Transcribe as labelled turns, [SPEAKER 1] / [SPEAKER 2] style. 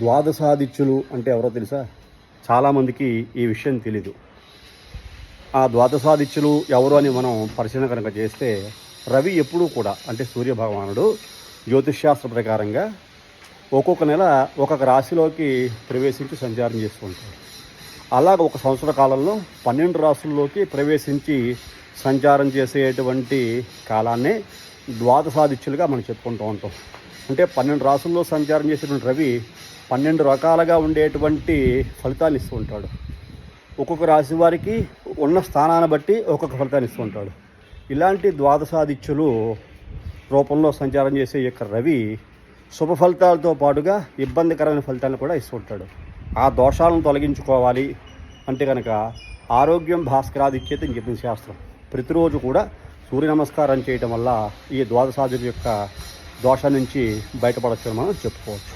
[SPEAKER 1] ద్వాదశాదిత్యులు అంటే ఎవరో తెలుసా? చాలామందికి ఈ విషయం తెలీదు. ఆ ద్వాదశాదిత్యులు ఎవరు అని మనం పరిశీలన కనుక చేస్తే రవి ఎప్పుడూ కూడా అంటే సూర్య భగవానుడు జ్యోతిష్శాస్త్ర ప్రకారంగా ఒక్కొక్క నెల ఒక్కొక్క రాశిలోకి ప్రవేశించి సంచారం చేసుకుంటాడు అలాగ ఒక సంవత్సర కాలంలో పన్నెండు రాసుల్లోకి ప్రవేశించి సంచారం చేసేటువంటి కాలాన్నే ద్వాదశాదిత్యులుగా మనం చెప్పుకుంటూ ఉంటాం. అంటే పన్నెండు రాసుల్లో సంచారం చేసేటువంటి రవి పన్నెండు రకాలుగా ఉండేటువంటి ఫలితాలు ఇస్తూ ఉంటాడు. ఒక్కొక్క రాశి వారికి ఉన్న స్థానాన్ని బట్టి ఒక్కొక్క ఫలితాన్ని ఇస్తూ ఉంటాడు. ఇలాంటి ద్వాదశాదిత్యులు రూపంలో సంచారం చేసే యొక్క రవి శుభ ఫలితాలతో పాటుగా ఇబ్బందికరమైన ఫలితాలను కూడా ఇస్తూ ఉంటాడు. ఆ దోషాలను తొలగించుకోవాలి అంటే కనుక ఆరోగ్యం భాస్కరాదిత్యత అని చెప్పిన శాస్త్రం. ప్రతిరోజు కూడా సూర్య నమస్కారం చేయటం వల్ల ఈ ద్వాదశాది యొక్క దోష నుంచి బయటపడచ్చు మనం చెప్పుకోవచ్చు.